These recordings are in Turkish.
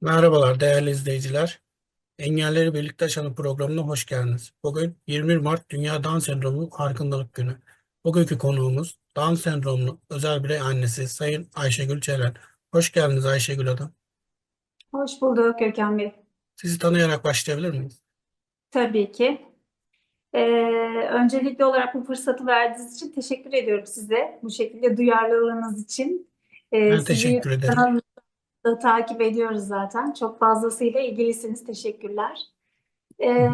Merhabalar değerli izleyiciler. Engelleri Birlikte Aşalım programına hoş geldiniz. Bugün 21 Mart Dünya Down Sendromu Farkındalık Günü. Bugünkü konuğumuz Down sendromlu özel birey annesi Sayın Ayşegül Çelen. Hoş geldiniz Ayşegül Hanım. Hoş bulduk Gökhan Bey. Sizi tanıyarak başlayabilir miyiz? Tabii ki. Ee, öncelikli olarak bu fırsatı verdiğiniz için teşekkür ediyorum size. Bu şekilde duyarlılığınız için. Ee, Ben teşekkür ederim. Kanalımızda takip ediyoruz zaten. Çok fazlasıyla ilgilisiniz. Teşekkürler. Ee,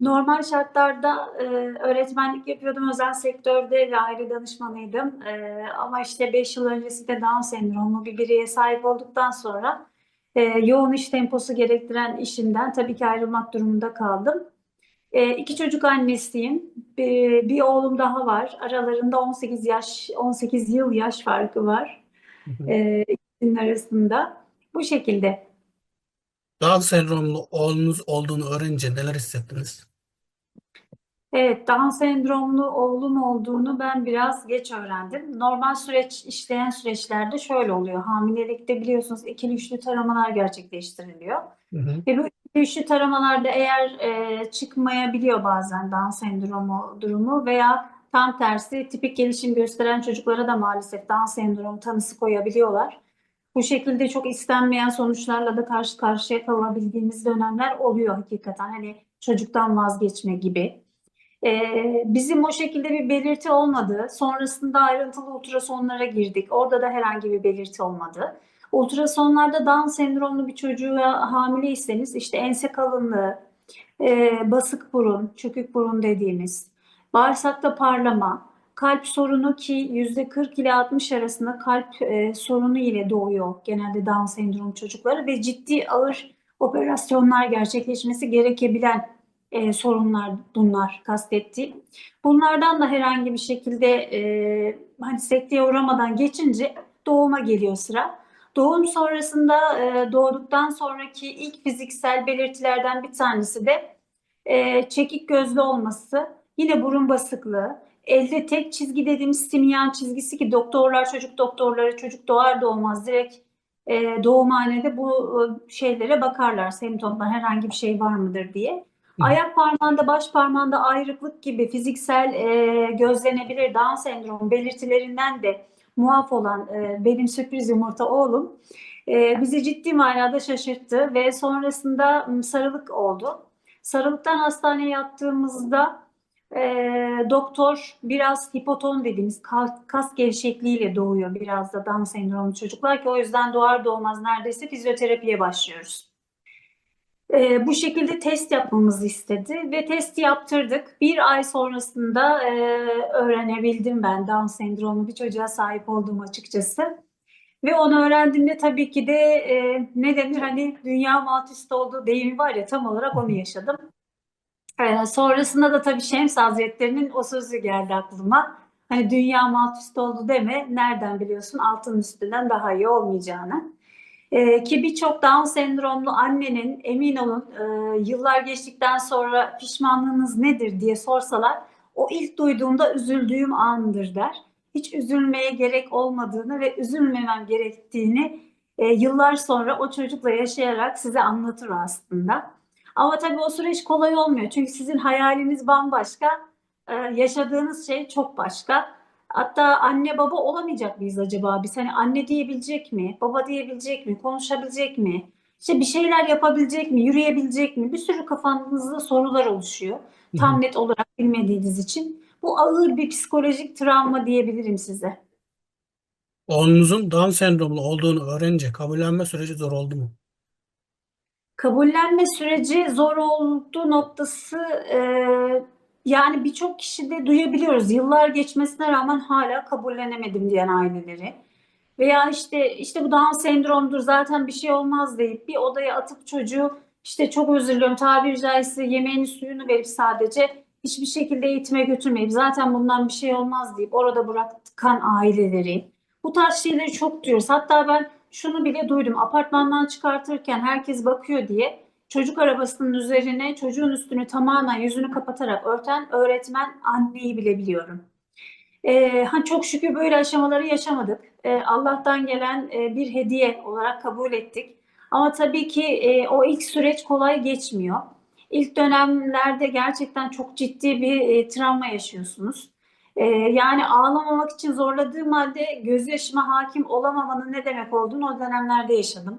normal şartlarda e, öğretmenlik yapıyordum. Özel sektörde ve aile danışmanıydım. Ee, ama işte 5 yıl öncesinde Down sendromlu bir bireye sahip olduktan sonra e, yoğun iş temposu gerektiren işimden tabii ki ayrılmak durumunda kaldım. E, iki çocuk annesiyim. Bir, bir oğlum daha var. Aralarında 18 yaş, 18 yıl yaş farkı var. E, ikisinin arasında. Bu şekilde. Down sendromlu oğlunuz olduğunu öğrenince neler hissettiniz? Evet, Down sendromlu oğlum olduğunu ben biraz geç öğrendim. Normal süreç işleyen süreçlerde şöyle oluyor. Hamilelikte biliyorsunuz ikili üçlü taramalar gerçekleştiriliyor. Hı hı. Ve bu ikili üçlü taramalarda eğer e, çıkmayabiliyor bazen Down sendromu durumu veya tam tersi tipik gelişim gösteren çocuklara da maalesef Down sendromu tanısı koyabiliyorlar. Bu şekilde çok istenmeyen sonuçlarla da karşı karşıya kalabildiğimiz dönemler oluyor hakikaten. Hani çocuktan vazgeçme gibi. Ee, bizim o şekilde bir belirti olmadı. Sonrasında ayrıntılı ultrasonlara girdik. Orada da herhangi bir belirti olmadı. Ultrasonlarda Down sendromlu bir çocuğa hamileyseniz işte ense kalınlığı, e, basık burun, çökük burun dediğimiz, bağırsakta parlama, kalp sorunu ki yüzde 40 ile 60 arasında kalp e, sorunu ile doğuyor genelde Down sendrom çocukları ve ciddi ağır operasyonlar gerçekleşmesi gerekebilen e, sorunlar bunlar kastettiğim. Bunlardan da herhangi bir şekilde e, hani sekteye uğramadan geçince doğuma geliyor sıra. Doğum sonrasında e, doğduktan sonraki ilk fiziksel belirtilerden bir tanesi de e, çekik gözlü olması, yine burun basıklığı, elde tek çizgi dediğimiz simyan çizgisi ki doktorlar, çocuk doktorları çocuk doğar doğmaz direkt e, doğumhanede bu e, şeylere bakarlar, semptomlar herhangi bir şey var mıdır diye. Ayak parmağında, baş parmağında ayrıklık gibi fiziksel e, gözlenebilir Down sendromu belirtilerinden de muaf olan e, benim sürpriz yumurta oğlum e, bizi ciddi manada şaşırttı ve sonrasında sarılık oldu. Sarılıktan hastaneye yattığımızda e, doktor biraz hipoton dediğimiz kas, gevşekliğiyle doğuyor biraz da Down sendromlu çocuklar ki o yüzden doğar doğmaz neredeyse fizyoterapiye başlıyoruz. E, bu şekilde test yapmamızı istedi ve testi yaptırdık. Bir ay sonrasında e, öğrenebildim ben Down sendromlu bir çocuğa sahip olduğum açıkçası. Ve onu öğrendiğimde tabii ki de e, ne denir hani dünya alt üst olduğu deyimi var ya tam olarak onu yaşadım. E, sonrasında da tabii Şems Hazretleri'nin o sözü geldi aklıma. Hani dünya alt üst oldu deme nereden biliyorsun altın üstünden daha iyi olmayacağını. Ee, ki birçok Down sendromlu annenin emin olun e, yıllar geçtikten sonra pişmanlığınız nedir diye sorsalar o ilk duyduğumda üzüldüğüm andır der. Hiç üzülmeye gerek olmadığını ve üzülmemem gerektiğini e, yıllar sonra o çocukla yaşayarak size anlatır aslında. Ama tabii o süreç kolay olmuyor. Çünkü sizin hayaliniz bambaşka, e, yaşadığınız şey çok başka. Hatta anne baba olamayacak mıyız acaba? Biz hani anne diyebilecek mi? Baba diyebilecek mi? Konuşabilecek mi? İşte bir şeyler yapabilecek mi? Yürüyebilecek mi? Bir sürü kafanızda sorular oluşuyor. Hı. Tam net olarak bilmediğiniz için. Bu ağır bir psikolojik travma diyebilirim size. Oğlunuzun Down sendromlu olduğunu öğrenince kabullenme süreci zor oldu mu? Kabullenme süreci zor olduğu noktası e, yani birçok kişide duyabiliyoruz. Yıllar geçmesine rağmen hala kabullenemedim diyen aileleri. Veya işte işte bu Down sendromdur zaten bir şey olmaz deyip bir odaya atıp çocuğu işte çok özür diliyorum tabiri caizse yemeğini suyunu verip sadece hiçbir şekilde eğitime götürmeyip zaten bundan bir şey olmaz deyip orada bırakan aileleri. Bu tarz şeyleri çok duyuyoruz. Hatta ben şunu bile duydum. Apartmandan çıkartırken herkes bakıyor diye çocuk arabasının üzerine çocuğun üstünü tamamen yüzünü kapatarak örten öğretmen anneyi bile biliyorum. Ee, ha, çok şükür böyle aşamaları yaşamadık. Ee, Allah'tan gelen e, bir hediye olarak kabul ettik. Ama tabii ki e, o ilk süreç kolay geçmiyor. İlk dönemlerde gerçekten çok ciddi bir e, travma yaşıyorsunuz. E, yani ağlamamak için zorladığım halde gözyaşıma hakim olamamanın ne demek olduğunu o dönemlerde yaşadım.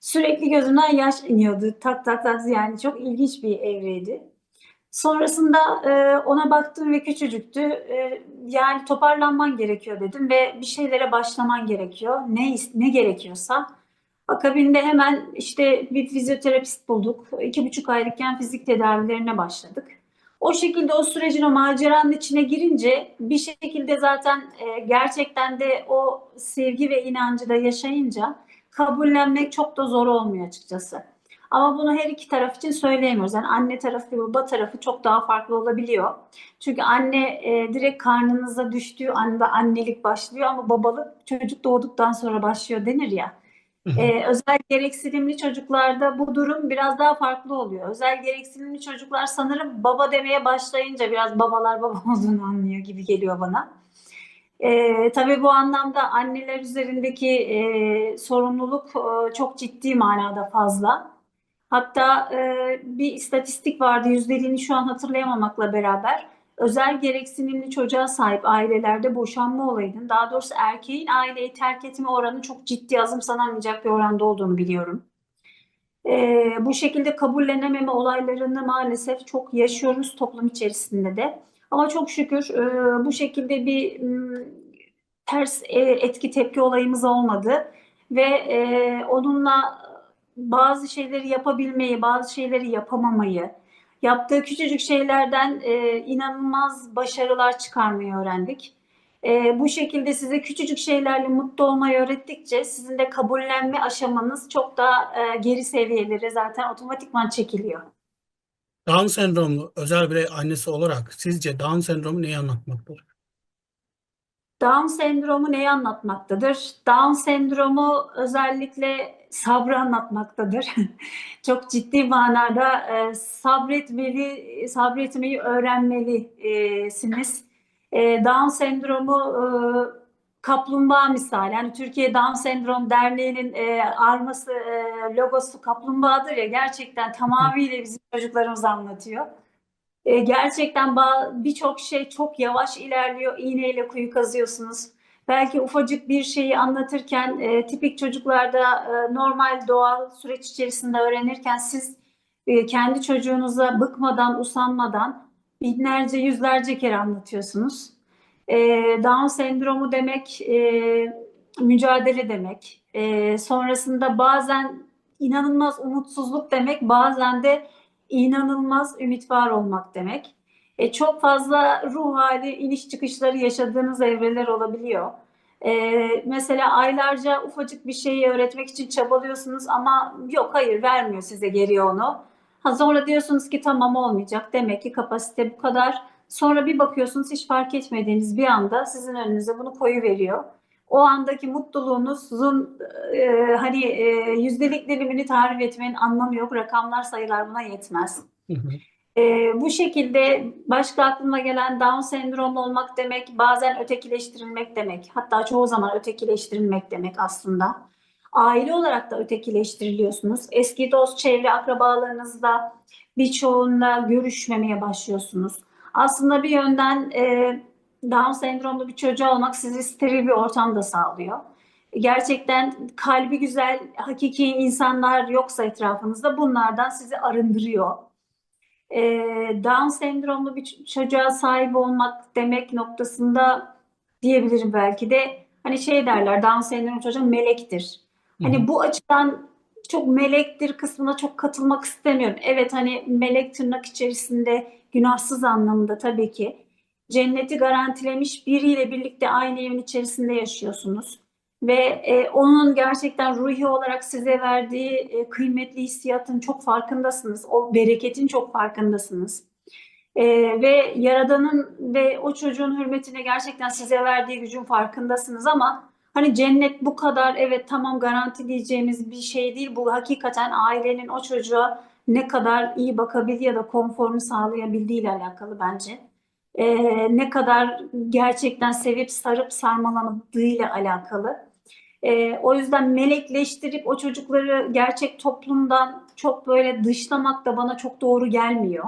Sürekli gözümden yaş iniyordu. Tak tak tak yani çok ilginç bir evreydi. Sonrasında e, ona baktım ve küçücüktü. E, yani toparlanman gerekiyor dedim ve bir şeylere başlaman gerekiyor. Ne ne gerekiyorsa. Akabinde hemen işte bir fizyoterapist bulduk. İki buçuk aylıkken fizik tedavilerine başladık. O şekilde o sürecin o maceranın içine girince bir şekilde zaten e, gerçekten de o sevgi ve inancı da yaşayınca kabullenmek çok da zor olmuyor açıkçası. Ama bunu her iki taraf için söyleyemiyoruz. Yani anne tarafı ve baba tarafı çok daha farklı olabiliyor. Çünkü anne e, direkt karnınıza düştüğü anda annelik başlıyor ama babalık çocuk doğduktan sonra başlıyor denir ya. Hı hı. E, özel gereksinimli çocuklarda bu durum biraz daha farklı oluyor. Özel gereksinimli çocuklar sanırım baba demeye başlayınca biraz babalar baba olduğunu anlıyor gibi geliyor bana. E, tabii bu anlamda anneler üzerindeki e, sorumluluk e, çok ciddi manada fazla. Hatta e, bir istatistik vardı yüzdeliğini şu an hatırlayamamakla beraber özel gereksinimli çocuğa sahip ailelerde boşanma olayının daha doğrusu erkeğin aileyi terk etme oranı çok ciddi azımsanamayacak bir oranda olduğunu biliyorum. E, bu şekilde kabullenememe olaylarını maalesef çok yaşıyoruz toplum içerisinde de. Ama çok şükür e, bu şekilde bir m, ters e, etki tepki olayımız olmadı ve e, onunla bazı şeyleri yapabilmeyi, bazı şeyleri yapamamayı, yaptığı küçücük şeylerden e, inanılmaz başarılar çıkarmayı öğrendik. E, bu şekilde size küçücük şeylerle mutlu olmayı öğrettikçe sizin de kabullenme aşamanız çok daha e, geri seviyelere zaten otomatikman çekiliyor. Down sendromlu özel birey annesi olarak sizce Down sendromu neyi anlatmaktadır? Down sendromu neyi anlatmaktadır? Down sendromu özellikle sabrı anlatmaktadır. Çok ciddi manada e, sabretmeli, sabretmeyi öğrenmelisiniz. E, Down sendromu e, kaplumbağa misali. Yani Türkiye Down Sendrom Derneği'nin e, arması, e, logosu kaplumbağadır ya gerçekten tamamıyla bizim çocuklarımız anlatıyor. E, gerçekten birçok şey çok yavaş ilerliyor. İğneyle kuyu kazıyorsunuz. Belki ufacık bir şeyi anlatırken e, tipik çocuklarda e, normal doğal süreç içerisinde öğrenirken siz e, kendi çocuğunuza bıkmadan, usanmadan binlerce, yüzlerce kere anlatıyorsunuz. E, Down sendromu demek e, mücadele demek. E, sonrasında bazen inanılmaz umutsuzluk demek, bazen de inanılmaz ümit var olmak demek. E, çok fazla ruh hali, iniş çıkışları yaşadığınız evreler olabiliyor. E, mesela aylarca ufacık bir şeyi öğretmek için çabalıyorsunuz ama yok hayır vermiyor size geri onu. Ha, sonra diyorsunuz ki tamam olmayacak. Demek ki kapasite bu kadar. Sonra bir bakıyorsunuz hiç fark etmediğiniz bir anda sizin önünüze bunu koyu veriyor. O andaki mutluluğunuzun e, hani e, yüzdelik dilimini tarif etmenin anlamı yok. Rakamlar, sayılar buna yetmez. Hı hı. E, bu şekilde başka aklıma gelen Down sendromlu olmak demek bazen ötekileştirilmek demek. Hatta çoğu zaman ötekileştirilmek demek aslında. Aile olarak da ötekileştiriliyorsunuz. Eski dost, çevre, akrabalarınızla birçoğunla görüşmemeye başlıyorsunuz. Aslında bir yönden e, Down sendromlu bir çocuğa olmak sizi steril bir ortamda sağlıyor. Gerçekten kalbi güzel, hakiki insanlar yoksa etrafınızda bunlardan sizi arındırıyor. Ee, Down sendromlu bir çocuğa sahip olmak demek noktasında diyebilirim belki de hani şey derler Down sendromlu çocuk melektir. Hani bu açıdan çok melektir kısmına çok katılmak istemiyorum. Evet hani melek tırnak içerisinde günahsız anlamında tabii ki cenneti garantilemiş biriyle birlikte aynı evin içerisinde yaşıyorsunuz. Ve e, onun gerçekten ruhi olarak size verdiği e, kıymetli hissiyatın çok farkındasınız. O bereketin çok farkındasınız. E, ve Yaradan'ın ve o çocuğun hürmetine gerçekten size verdiği gücün farkındasınız ama hani cennet bu kadar evet tamam garantileyeceğimiz bir şey değil. Bu hakikaten ailenin o çocuğa ne kadar iyi bakabildiği ya da konforunu sağlayabildiği ile alakalı bence. E, ne kadar gerçekten sevip sarıp sarmaladığıyla alakalı. E, o yüzden melekleştirip o çocukları gerçek toplumdan çok böyle dışlamak da bana çok doğru gelmiyor.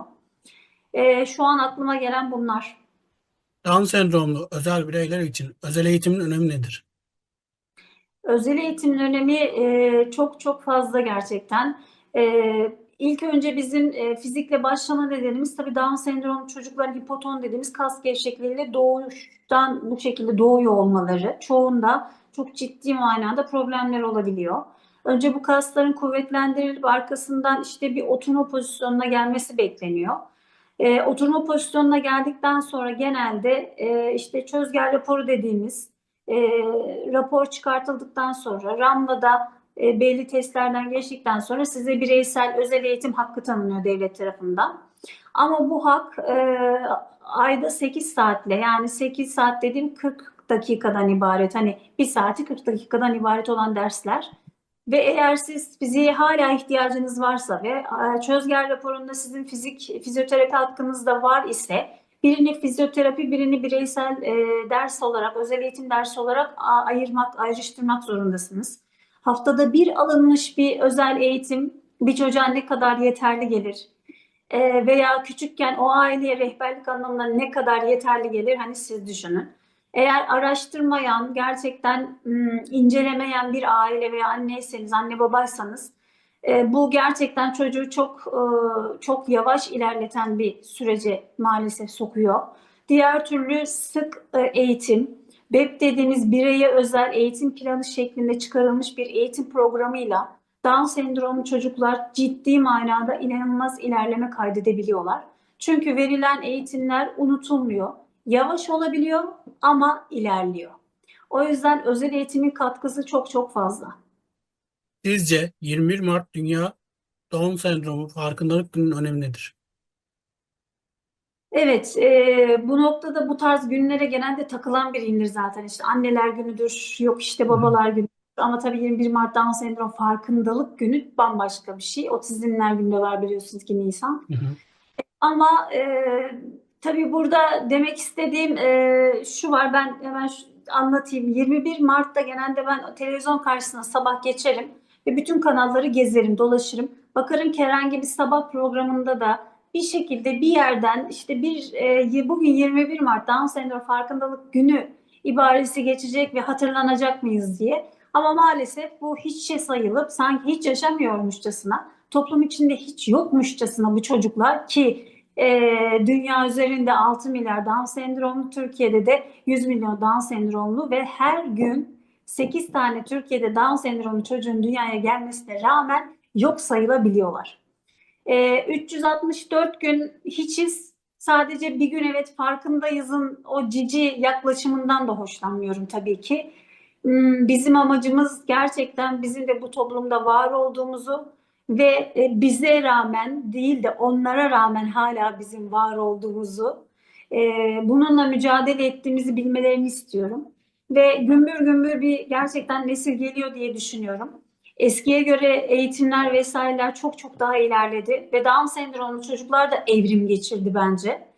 E, şu an aklıma gelen bunlar. Down sendromlu özel bireyler için özel eğitimin önemi nedir? Özel eğitimin önemi e, çok çok fazla gerçekten. E, ilk önce bizim e, fizikle başlama nedenimiz tabii Down sendromu çocukların hipoton dediğimiz kas gevşekliğiyle doğuştan bu şekilde doğuyor olmaları. Çoğunda çok ciddi manada problemler olabiliyor. Önce bu kasların kuvvetlendirilip arkasından işte bir oturma pozisyonuna gelmesi bekleniyor. E, oturma pozisyonuna geldikten sonra genelde e, işte çözger raporu dediğimiz e, rapor çıkartıldıktan sonra RAM'da e, belli testlerden geçtikten sonra size bireysel özel eğitim hakkı tanınıyor devlet tarafından. Ama bu hak e, ayda 8 saatle yani 8 saat dediğim 40 dakikadan ibaret. Hani bir saati 40 dakikadan ibaret olan dersler. Ve eğer siz fiziğe hala ihtiyacınız varsa ve e, çözger raporunda sizin fizik fizyoterapi hakkınız da var ise birini fizyoterapi, birini bireysel e, ders olarak, özel eğitim dersi olarak ayırmak, ayrıştırmak zorundasınız. Haftada bir alınmış bir özel eğitim bir çocuğa ne kadar yeterli gelir? E, veya küçükken o aileye rehberlik anlamında ne kadar yeterli gelir? Hani siz düşünün. Eğer araştırmayan, gerçekten ım, incelemeyen bir aile veya anneyseniz, anne babaysanız e, bu gerçekten çocuğu çok e, çok yavaş ilerleten bir sürece maalesef sokuyor. Diğer türlü sık e, eğitim, BEP dediğimiz bireye özel eğitim planı şeklinde çıkarılmış bir eğitim programıyla Down sendromlu çocuklar ciddi manada inanılmaz ilerleme kaydedebiliyorlar. Çünkü verilen eğitimler unutulmuyor. Yavaş olabiliyor ama ilerliyor. O yüzden özel eğitimin katkısı çok çok fazla. Sizce 21 Mart Dünya Down Sendromu Farkındalık Günü'nün önemi nedir? Evet, e, bu noktada bu tarz günlere genelde takılan biriyimdir zaten. İşte anneler günüdür, yok işte babalar günüdür. Ama tabii 21 Mart Down Sendrom Farkındalık Günü bambaşka bir şey. Otizmler Günü de var biliyorsunuz ki Nisan. Hı hı. Ama e, tabii burada demek istediğim e, şu var ben hemen şu- anlatayım. 21 Mart'ta genelde ben televizyon karşısına sabah geçerim ve bütün kanalları gezerim, dolaşırım. Bakarım ki herhangi bir sabah programında da bir şekilde bir yerden işte bir e, bugün 21 Mart Down Sendrom Farkındalık Günü ibaresi geçecek ve hatırlanacak mıyız diye. Ama maalesef bu hiçe sayılıp sanki hiç yaşamıyormuşçasına, toplum içinde hiç yokmuşçasına bu çocuklar ki e, dünya üzerinde 6 milyar Down sendromlu, Türkiye'de de 100 milyon Down sendromlu ve her gün 8 tane Türkiye'de Down sendromlu çocuğun dünyaya gelmesine rağmen yok sayılabiliyorlar. E, 364 gün hiçiz. Sadece bir gün evet farkındayızın o cici yaklaşımından da hoşlanmıyorum tabii ki. Hmm, Bizim amacımız gerçekten bizim de bu toplumda var olduğumuzu ve e, bize rağmen değil de onlara rağmen hala bizim var olduğumuzu, e, bununla mücadele ettiğimizi bilmelerini istiyorum. Ve gümbür gümbür bir gerçekten nesil geliyor diye düşünüyorum. Eskiye göre eğitimler vesaireler çok çok daha ilerledi ve Down sendromlu çocuklar da evrim geçirdi bence.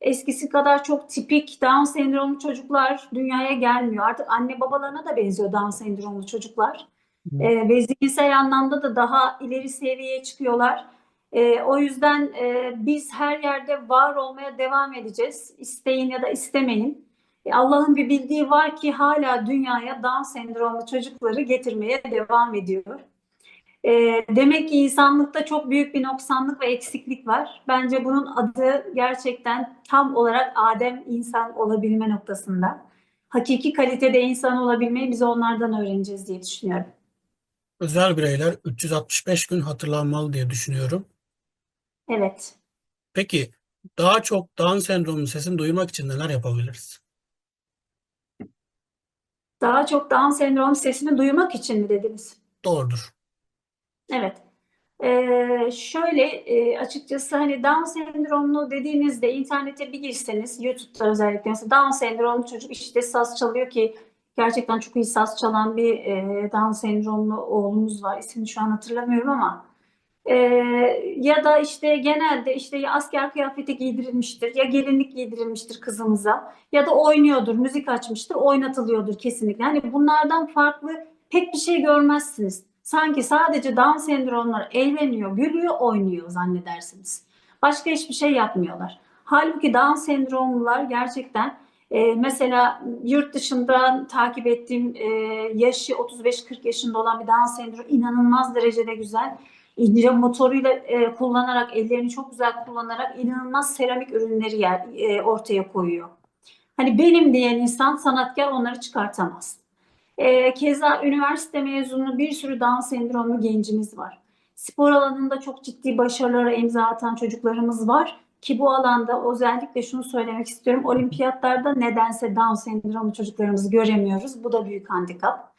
Eskisi kadar çok tipik Down sendromlu çocuklar dünyaya gelmiyor. Artık anne babalarına da benziyor Down sendromlu çocuklar. Hı. Ee, ve zihinsel anlamda da daha ileri seviyeye çıkıyorlar. Ee, o yüzden e, biz her yerde var olmaya devam edeceğiz. İsteyin ya da istemeyin. E, Allah'ın bir bildiği var ki hala dünyaya Down sendromlu çocukları getirmeye devam ediyor. E, demek ki insanlıkta çok büyük bir noksanlık ve eksiklik var. Bence bunun adı gerçekten tam olarak Adem insan olabilme noktasında. Hakiki kalitede insan olabilmeyi biz onlardan öğreneceğiz diye düşünüyorum. Özel bireyler 365 gün hatırlanmalı diye düşünüyorum. Evet. Peki daha çok Down sendromu sesini duyurmak için neler yapabiliriz? Daha çok Down sendrom sesini duymak için mi dediniz? Doğrudur. Evet. Ee, şöyle e, açıkçası hani Down sendromlu dediğinizde internete bir girseniz YouTube'da özellikle mesela Down sendromlu çocuk işte saz çalıyor ki gerçekten çok iyi saz çalan bir e, Down sendromlu oğlumuz var. İsmini şu an hatırlamıyorum ama e, ya da işte genelde işte ya asker kıyafeti giydirilmiştir ya gelinlik giydirilmiştir kızımıza ya da oynuyordur, müzik açmıştır, oynatılıyordur kesinlikle. Hani bunlardan farklı pek bir şey görmezsiniz. Sanki sadece Down sendromları eğleniyor, gülüyor, oynuyor zannedersiniz. Başka hiçbir şey yapmıyorlar. Halbuki Down sendromlular gerçekten e, mesela yurt dışından takip ettiğim e, yaşı 35-40 yaşında olan bir Down sendromu inanılmaz derecede güzel. İnce motoruyla e, kullanarak, ellerini çok güzel kullanarak inanılmaz seramik ürünleri yer, e, ortaya koyuyor. Hani benim diyen insan sanatkar onları çıkartamaz. E, keza üniversite mezunu bir sürü Down sendromlu gencimiz var. Spor alanında çok ciddi başarılara imza atan çocuklarımız var. Ki bu alanda özellikle şunu söylemek istiyorum. Olimpiyatlarda nedense Down sendromlu çocuklarımızı göremiyoruz. Bu da büyük handikap.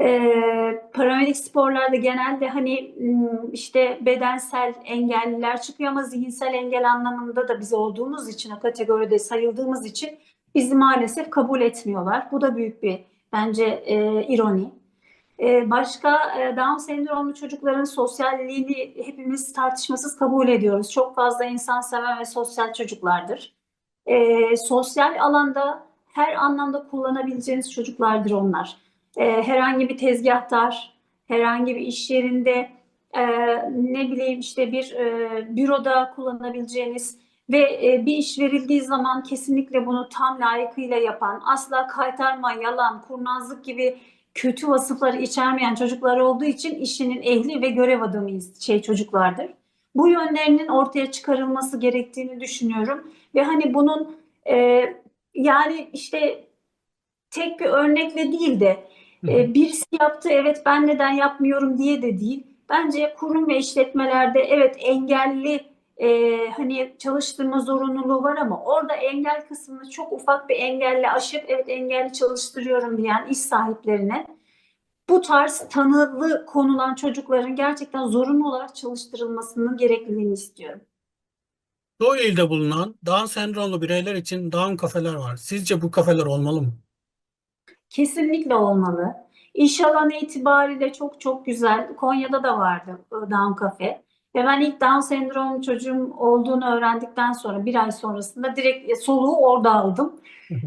Ee, paramedik sporlarda genelde hani m, işte bedensel engelliler çıkıyor ama zihinsel engel anlamında da biz olduğumuz için o kategoride sayıldığımız için bizi maalesef kabul etmiyorlar. Bu da büyük bir bence e, ironi. E, başka e, Down sendromlu çocukların sosyalliğini hepimiz tartışmasız kabul ediyoruz. Çok fazla insan seven ve sosyal çocuklardır. E, sosyal alanda her anlamda kullanabileceğiniz çocuklardır onlar. E, herhangi bir tezgahtar, herhangi bir iş yerinde, e, ne bileyim işte bir e, büroda kullanabileceğiniz ve e, bir iş verildiği zaman kesinlikle bunu tam layıkıyla yapan, asla kaytarma, yalan, kurnazlık gibi kötü vasıfları içermeyen çocuklar olduğu için işinin ehli ve görev adamı şey çocuklardır. Bu yönlerinin ortaya çıkarılması gerektiğini düşünüyorum ve hani bunun e, yani işte tek bir örnekle değil de e, birisi yaptı evet ben neden yapmıyorum diye de değil. Bence kurum ve işletmelerde evet engelli e, hani çalıştırma zorunluluğu var ama orada engel kısmını çok ufak bir engelle aşıp evet engelli çalıştırıyorum diyen iş sahiplerine bu tarz tanılı konulan çocukların gerçekten zorunlu olarak çalıştırılmasının gerekliliğini istiyorum. Çoğu ilde bulunan Down sendromlu bireyler için Down kafeler var. Sizce bu kafeler olmalı mı? Kesinlikle olmalı. İş alanı itibariyle çok çok güzel. Konya'da da vardı e, Down Cafe. Ve ben ilk Down sendrom çocuğum olduğunu öğrendikten sonra bir ay sonrasında direkt e, soluğu orada aldım.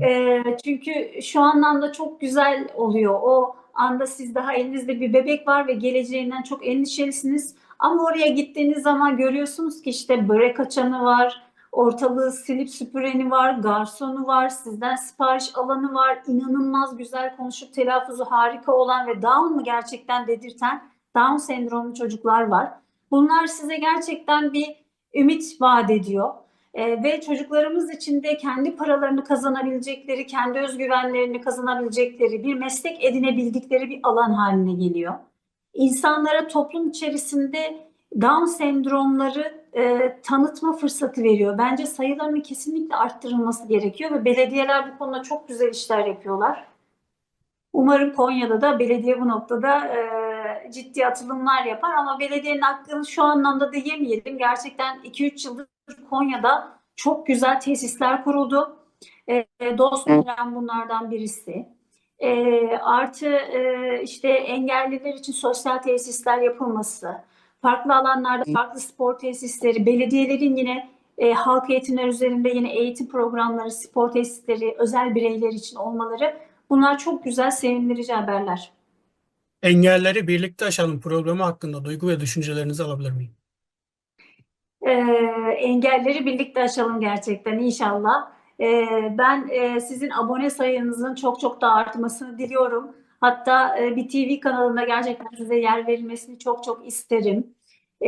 E, çünkü şu anlamda çok güzel oluyor. O anda siz daha elinizde bir bebek var ve geleceğinden çok endişelisiniz. Ama oraya gittiğiniz zaman görüyorsunuz ki işte börek açanı var, ortalığı silip süpüreni var, garsonu var, sizden sipariş alanı var. İnanılmaz güzel konuşup telaffuzu harika olan ve Down mı gerçekten dedirten Down sendromlu çocuklar var. Bunlar size gerçekten bir ümit vaat ediyor. Ee, ve çocuklarımız için de kendi paralarını kazanabilecekleri, kendi özgüvenlerini kazanabilecekleri, bir meslek edinebildikleri bir alan haline geliyor. İnsanlara toplum içerisinde Down sendromları e, tanıtma fırsatı veriyor. Bence sayılarının kesinlikle arttırılması gerekiyor ve belediyeler bu konuda çok güzel işler yapıyorlar. Umarım Konya'da da belediye bu noktada e, ciddi atılımlar yapar ama belediyenin hakkını şu anlamda da yemeyelim. Gerçekten 2-3 yıldır Konya'da çok güzel tesisler kuruldu. E, Dost Müren bunlardan birisi. E, artı e, işte engelliler için sosyal tesisler yapılması, farklı alanlarda farklı spor tesisleri, belediyelerin yine e, halk eğitimler üzerinde yine eğitim programları, spor tesisleri özel bireyler için olmaları bunlar çok güzel sevindirici haberler. Engelleri birlikte aşalım programı hakkında duygu ve düşüncelerinizi alabilir miyim? Ee, engelleri birlikte aşalım gerçekten inşallah. Ee, ben e, sizin abone sayınızın çok çok da artmasını diliyorum. Hatta e, bir TV kanalında gerçekten size yer verilmesini çok çok isterim. Ee,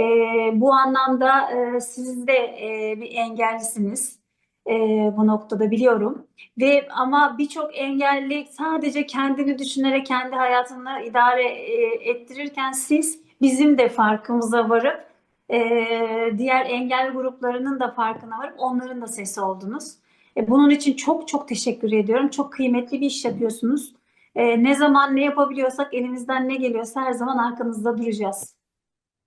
bu anlamda e, siz de e, bir engellisiniz. E, bu noktada biliyorum. Ve ama birçok engelli sadece kendini düşünerek kendi hayatını idare e, ettirirken siz bizim de farkımıza varıp e, diğer engel gruplarının da farkına varıp onların da sesi oldunuz. E, bunun için çok çok teşekkür ediyorum. Çok kıymetli bir iş yapıyorsunuz. E, ne zaman ne yapabiliyorsak elimizden ne geliyorsa her zaman arkanızda duracağız.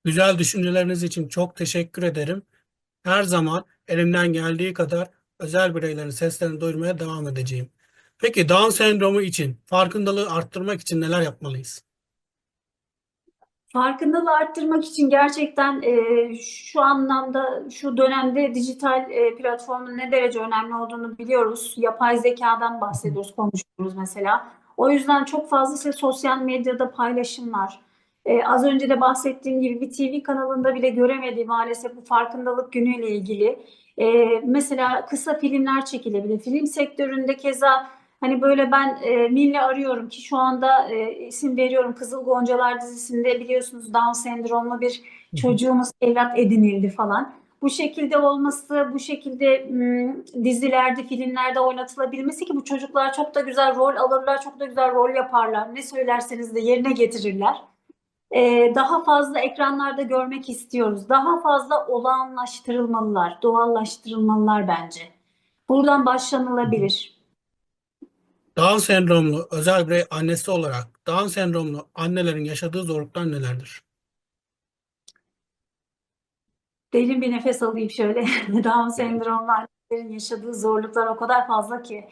Güzel düşünceleriniz için çok teşekkür ederim. Her zaman elimden geldiği kadar özel bireylerin seslerini duyurmaya devam edeceğim. Peki Down sendromu için farkındalığı arttırmak için neler yapmalıyız? Farkındalığı arttırmak için gerçekten e, şu anlamda şu dönemde dijital e, platformun ne derece önemli olduğunu biliyoruz. Yapay zekadan bahsediyoruz, konuşuyoruz mesela. O yüzden çok fazla işte sosyal medyada paylaşımlar. Ee, az önce de bahsettiğim gibi bir TV kanalında bile göremediği maalesef bu farkındalık günüyle ilgili. Ee, mesela kısa filmler çekilebilir. Film sektöründe keza hani böyle ben e, Mille arıyorum ki şu anda e, isim veriyorum Kızıl Goncalar dizisinde biliyorsunuz Down sendromlu bir çocuğumuz evlat edinildi falan. Bu şekilde olması, bu şekilde m, dizilerde, filmlerde oynatılabilmesi ki bu çocuklar çok da güzel rol alırlar, çok da güzel rol yaparlar. Ne söylerseniz de yerine getirirler. Ee, daha fazla ekranlarda görmek istiyoruz. Daha fazla olağanlaştırılmalılar, doğallaştırılmalılar bence. Buradan başlanılabilir. Down sendromlu özel birey annesi olarak Down sendromlu annelerin yaşadığı zorluklar nelerdir? Derin bir nefes alayım şöyle. Down sendromlu annelerin yaşadığı zorluklar o kadar fazla ki.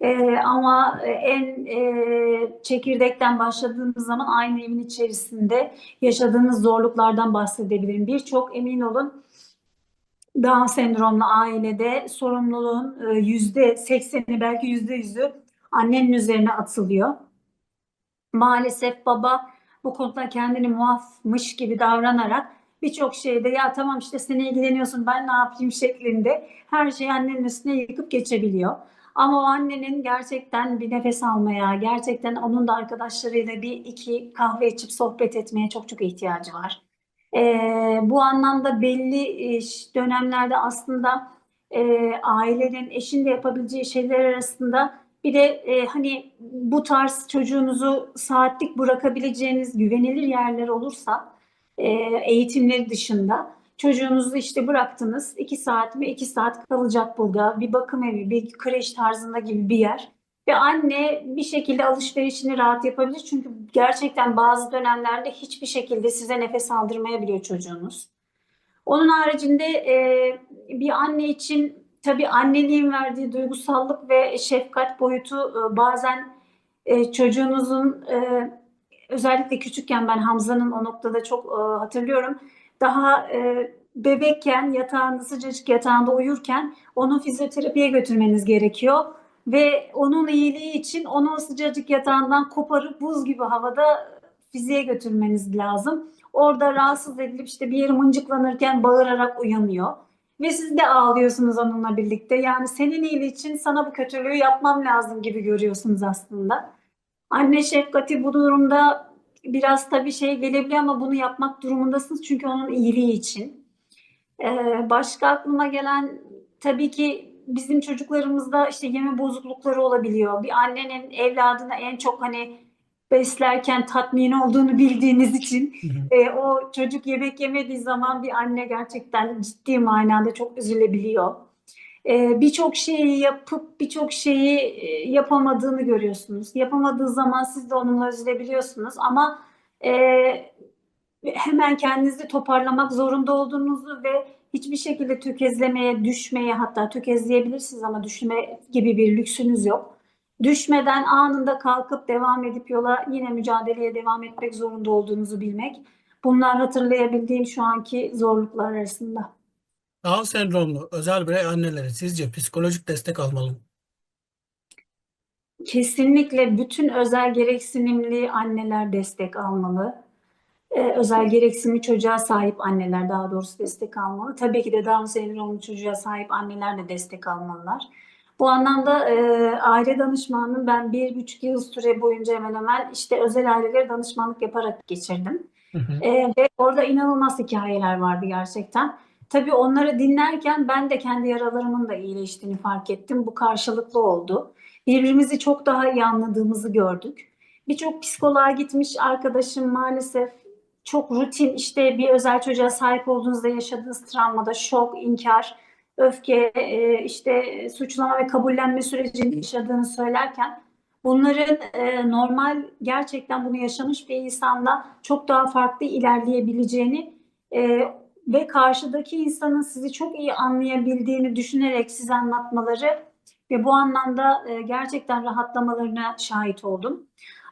Ee, ama en e, çekirdekten başladığımız zaman aynı evin içerisinde yaşadığınız zorluklardan bahsedebilirim. Birçok emin olun Down sendromlu ailede sorumluluğun e, yüzde sekseni belki yüzde yüzü annenin üzerine atılıyor. Maalesef baba bu konuda kendini muafmış gibi davranarak birçok şeyde ya tamam işte sen ilgileniyorsun ben ne yapayım şeklinde her şeyi annenin üstüne yıkıp geçebiliyor. Ama o annenin gerçekten bir nefes almaya, gerçekten onun da arkadaşlarıyla bir iki kahve içip sohbet etmeye çok çok ihtiyacı var. Ee, bu anlamda belli dönemlerde aslında e, ailenin, eşin de yapabileceği şeyler arasında bir de e, hani bu tarz çocuğunuzu saatlik bırakabileceğiniz güvenilir yerler olursa e, eğitimleri dışında çocuğunuzu işte bıraktınız iki saat mi iki saat kalacak burada bir bakım evi bir kreş tarzında gibi bir yer ve anne bir şekilde alışverişini rahat yapabilir çünkü gerçekten bazı dönemlerde hiçbir şekilde size nefes aldırmayabiliyor çocuğunuz. Onun haricinde e, bir anne için tabii anneliğin verdiği duygusallık ve şefkat boyutu e, bazen e, çocuğunuzun e, özellikle küçükken ben Hamza'nın o noktada çok e, hatırlıyorum. Daha e, bebekken yatağında sıcacık yatağında uyurken onu fizyoterapiye götürmeniz gerekiyor. Ve onun iyiliği için onu sıcacık yatağından koparıp buz gibi havada fiziğe götürmeniz lazım. Orada rahatsız edilip işte bir yeri mıncıklanırken bağırarak uyanıyor. Ve siz de ağlıyorsunuz onunla birlikte. Yani senin iyiliği için sana bu kötülüğü yapmam lazım gibi görüyorsunuz aslında. Anne şefkati bu durumda biraz tabii şey gelebiliyor ama bunu yapmak durumundasınız çünkü onun iyiliği için. Ee, başka aklıma gelen tabii ki bizim çocuklarımızda işte yeme bozuklukları olabiliyor. Bir annenin evladına en çok hani beslerken tatmin olduğunu bildiğiniz için e, o çocuk yemek yemediği zaman bir anne gerçekten ciddi manada çok üzülebiliyor. E, birçok şeyi yapıp birçok şeyi e, yapamadığını görüyorsunuz. Yapamadığı zaman siz de onunla üzülebiliyorsunuz ama e, hemen kendinizi toparlamak zorunda olduğunuzu ve hiçbir şekilde tökezlemeye, düşmeye hatta tökezleyebilirsiniz ama düşme gibi bir lüksünüz yok. Düşmeden anında kalkıp devam edip yola yine mücadeleye devam etmek zorunda olduğunuzu bilmek. Bunlar hatırlayabildiğim şu anki zorluklar arasında. Down sendromlu özel birey anneleri sizce psikolojik destek almalı mı? Kesinlikle bütün özel gereksinimli anneler destek almalı. Ee, özel gereksinimli çocuğa sahip anneler daha doğrusu destek almalı. Tabii ki de Down sendromlu çocuğa sahip anneler de destek almalılar. Bu anlamda e, aile danışmanlığını ben bir buçuk yıl süre boyunca hemen hemen işte özel ailelere danışmanlık yaparak geçirdim. Hı hı. E, ve orada inanılmaz hikayeler vardı gerçekten. Tabii onları dinlerken ben de kendi yaralarımın da iyileştiğini fark ettim. Bu karşılıklı oldu. Birbirimizi çok daha iyi anladığımızı gördük. Birçok psikoloğa gitmiş arkadaşım maalesef çok rutin işte bir özel çocuğa sahip olduğunuzda yaşadığınız travmada şok, inkar, öfke, e, işte suçlama ve kabullenme sürecini yaşadığını söylerken bunların e, normal gerçekten bunu yaşamış bir insanda çok daha farklı ilerleyebileceğini e, ve karşıdaki insanın sizi çok iyi anlayabildiğini düşünerek size anlatmaları ve bu anlamda e, gerçekten rahatlamalarına şahit oldum.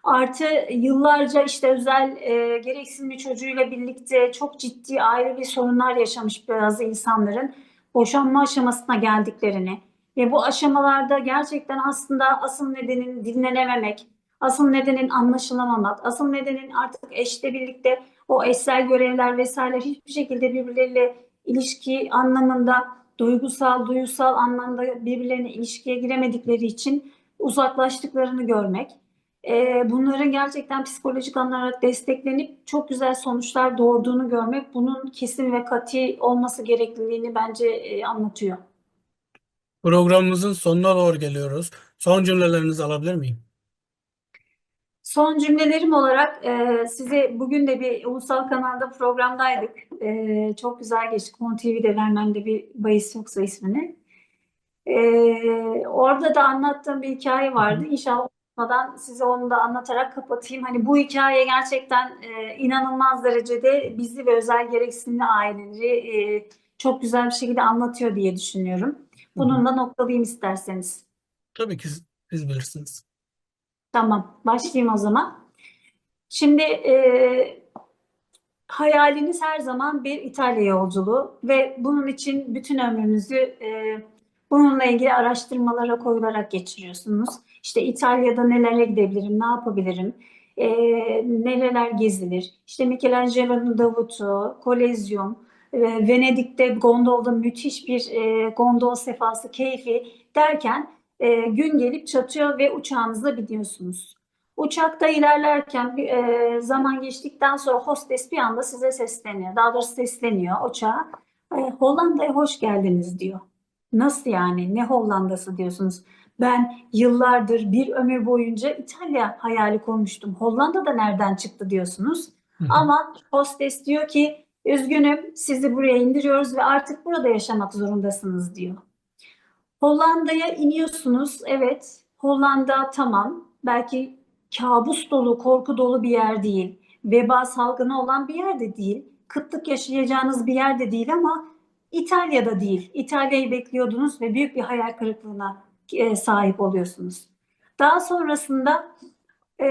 Artı yıllarca işte özel e, gereksinimli çocuğuyla birlikte çok ciddi ailevi sorunlar yaşamış bazı insanların boşanma aşamasına geldiklerini ve bu aşamalarda gerçekten aslında asıl nedenin dinlenememek, Asıl nedenin anlaşılamamak, asıl nedenin artık eşle birlikte o eşsel görevler vesaire hiçbir şekilde birbirleriyle ilişki anlamında duygusal, duyusal anlamda birbirlerine ilişkiye giremedikleri için uzaklaştıklarını görmek. Ee, bunların gerçekten psikolojik olarak desteklenip çok güzel sonuçlar doğurduğunu görmek bunun kesin ve kati olması gerekliliğini bence e, anlatıyor. Programımızın sonuna doğru geliyoruz. Son cümlelerinizi alabilir miyim? Son cümlelerim olarak e, size bugün de bir ulusal kanalda programdaydık. E, çok güzel geçti. Konu TV'de vermemde bir bahis yoksa ismini. E, orada da anlattığım bir hikaye vardı. İnşallah unutmadan size onu da anlatarak kapatayım. Hani bu hikaye gerçekten e, inanılmaz derecede bizi ve özel gereksinimli aileleri e, çok güzel bir şekilde anlatıyor diye düşünüyorum. Bununla noktalayayım isterseniz. Tabii ki siz, siz bilirsiniz. Tamam, başlayayım o zaman. Şimdi e, hayaliniz her zaman bir İtalya yolculuğu ve bunun için bütün ömrünüzü e, bununla ilgili araştırmalara koyularak geçiriyorsunuz. İşte İtalya'da nelere gidebilirim, ne yapabilirim, e, nereler gezilir. İşte Michelangelo'nun Davutu, Kolezyum, e, Venedik'te gondolda müthiş bir e, gondol sefası, keyfi derken e, gün gelip çatıyor ve uçağınıza biniyorsunuz. Uçakta ilerlerken e, zaman geçtikten sonra hostes bir anda size sesleniyor. Daha doğrusu sesleniyor uçağa. E, Hollanda'ya hoş geldiniz diyor. Nasıl yani? Ne Hollanda'sı diyorsunuz? Ben yıllardır bir ömür boyunca İtalya hayali kurmuştum. Hollanda da nereden çıktı diyorsunuz. Hı hı. Ama hostes diyor ki üzgünüm sizi buraya indiriyoruz ve artık burada yaşamak zorundasınız diyor. Hollanda'ya iniyorsunuz. Evet, Hollanda tamam. Belki kabus dolu, korku dolu bir yer değil. Veba salgını olan bir yer de değil. Kıtlık yaşayacağınız bir yer de değil ama İtalya'da değil. İtalya'yı bekliyordunuz ve büyük bir hayal kırıklığına e, sahip oluyorsunuz. Daha sonrasında e,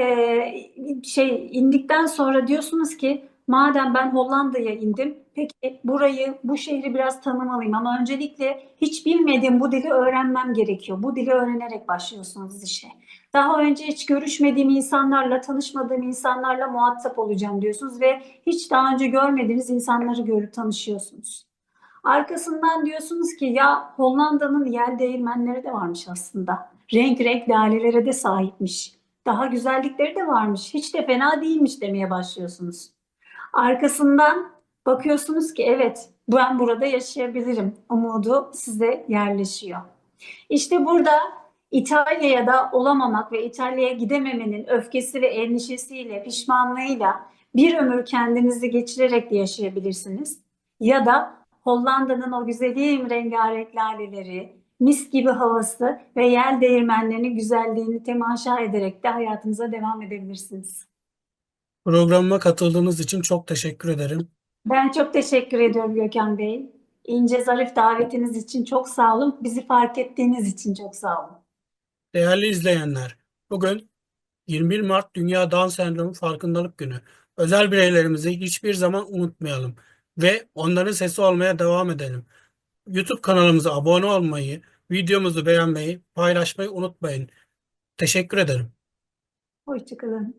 şey indikten sonra diyorsunuz ki madem ben Hollanda'ya indim, peki burayı, bu şehri biraz tanımalıyım ama öncelikle hiç bilmediğim bu dili öğrenmem gerekiyor. Bu dili öğrenerek başlıyorsunuz işe. Daha önce hiç görüşmediğim insanlarla, tanışmadığım insanlarla muhatap olacağım diyorsunuz ve hiç daha önce görmediğiniz insanları görüp tanışıyorsunuz. Arkasından diyorsunuz ki ya Hollanda'nın yel değirmenleri de varmış aslında. Renk renk lalelere de sahipmiş. Daha güzellikleri de varmış. Hiç de fena değilmiş demeye başlıyorsunuz. Arkasından bakıyorsunuz ki evet ben burada yaşayabilirim. Umudu size yerleşiyor. İşte burada İtalya'ya da olamamak ve İtalya'ya gidememenin öfkesi ve endişesiyle, pişmanlığıyla bir ömür kendinizi geçirerek de yaşayabilirsiniz. Ya da Hollanda'nın o güzelim rengarenk laleleri, mis gibi havası ve yel değirmenlerinin güzelliğini temaşa ederek de hayatınıza devam edebilirsiniz. Programıma katıldığınız için çok teşekkür ederim. Ben çok teşekkür ediyorum Gökhan Bey. İnce zarif davetiniz için çok sağ olun. Bizi fark ettiğiniz için çok sağ olun. Değerli izleyenler, bugün 21 Mart Dünya Down Sendromu Farkındalık Günü. Özel bireylerimizi hiçbir zaman unutmayalım ve onların sesi olmaya devam edelim. YouTube kanalımıza abone olmayı, videomuzu beğenmeyi, paylaşmayı unutmayın. Teşekkür ederim. Hoşçakalın.